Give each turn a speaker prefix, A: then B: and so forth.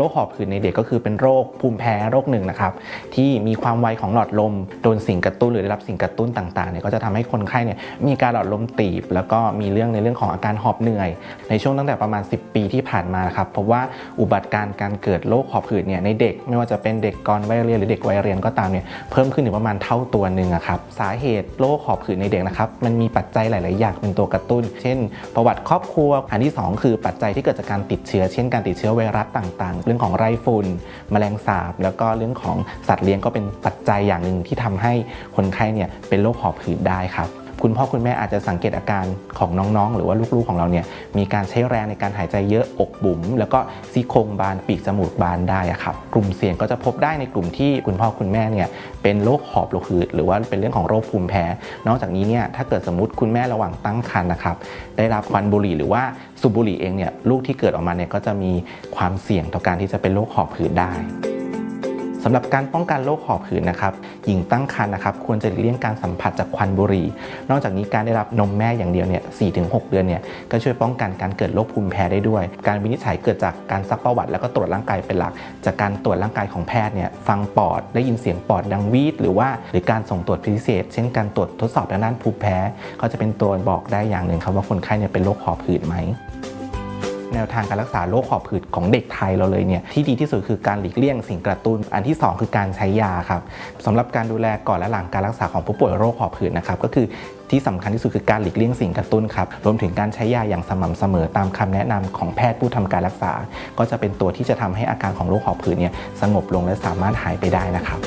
A: โรคหอบหืดในเด็กก็คือเป็นโรคภูมิแพ้โรคหนึ่งนะครับที่มีความไวของหลอดลมโดนสิ่งกระตุ้นหรือได้รับสิ่งกระตุ้นต่างๆเนี่ยก็จะทำให้คนไข้เนี่ยมีการหลอดลมตีบ แล้วก็มีเรื่องในเรื่องของอาการหอบเหนื่อย ในช่วงตั้งแต่ประมาณ 10 ปีที่ผ่านมาครับพบว่าอุบัติการณ์การเกิดโรคหอบหืดเนี่ยในเด็ก ไม่ว่าจะเป็นเด็กก่อนวัยเรียนหรือเด็กวัยเรียนก็ตามเนี่ยเพิ่มขึ้นถึงประมาณเท่าตัวหนึ่งครับสาเหตุโรคหอบหืดในเด็กนะครับมันมีปัจจัยหลาย ๆ อย่างเป็นตัวกระตุ้น เช่น ประวัติครอบครัวอันที่สองคือปัจจัยที่เกิดจากการติดเชื้อ เช่นการติดเชื้อไวรัสต่าง ๆรื่องของไรฝุ่นแมลงสาบ แล้วก็เรื่องของสัตว์เลี้ยงก็เป็นปัจจัยอย่างหนึ่งที่ทำให้คนไข้เนี่ยเป็นโรคหอบหืดได้ครับ คุณพ่อคุณแม่อาจจะสังเกตอาการของน้องๆ หรือว่าลูกๆของเราเนี่ยมีการใช้แรงในการหายใจเยอะอกบุ๋ม แล้วก็ซี่โครงบานปีกจมูกบานได้ครับกลุ่มเสี่ยงก็จะพบได้ในกลุ่มที่คุณพ่อคุณแม่เนี่ยเป็นโรคหอบหืดหรือว่าเป็นเรื่องของโรคภูมิแพ้ นอกจากนี้เนี่ยถ้าเกิดสมมติคุณแม่ระหว่างตั้งครรภ์นะครับได้รับควันบุหรี่หรือว่าสูบบุหรี่เองเนี่ยลูกที่เกิดออกมาเนี่ยก็จะมีความเสี่ยงต่อการที่จะเป็นโรคหอบหืดได้ สำหรับการป้องกันโรคหอบหืดนะครับหญิงตั้งครรภ์นะครับควรจะหลีกเลี่ยงการสัมผัสจากควันบุหรี่ นอกจากนี้การได้รับนมแม่อย่างเดียวเนี่ย4-6 เดือนเนี่ยก็ช่วยป้องกันการเกิดโรคภูมิแพ้ได้ด้วย การวินิจฉัยเกิดจากการซักประวัติ แล้วก็ตรวจร่างกายเป็นหลัก จากการตรวจร่างกายของแพทย์เนี่ยฟังปอดได้ยินเสียงปอดดังวีดหรือว่าหรือการส่งตรวจพิเศษ เช่นการตรวจทดสอบด้านภูมิแพ้ ก็จะเป็นตัวบอกได้อย่างหนึ่งครับว่าคนไข้เนี่ยเป็นโรคหอบหืดไหม แนวทางการรักษาโรคหอบหืดของเด็กไทยเราเลยเนี่ยที่ดีที่สุดคือการหลีกเลี่ยงสิ่งกระตุ้น อันที่ 2 คือการใช้ยาครับสำหรับการดูแลก่อนและหลังการรักษาของผู้ป่วยโรคหอบหืดนะครับก็คือที่สำคัญที่สุดคือการหลีกเลี่ยงสิ่งกระตุ้นครับรวมถึงการใช้ยาอย่างสม่ำเสมอตามคำแนะนำของแพทย์ผู้ทำการรักษา ก็จะเป็นตัวที่จะทำให้อาการของโรคหอบหืดเนี่ยสงบลงและสามารถหายไปได้นะครับ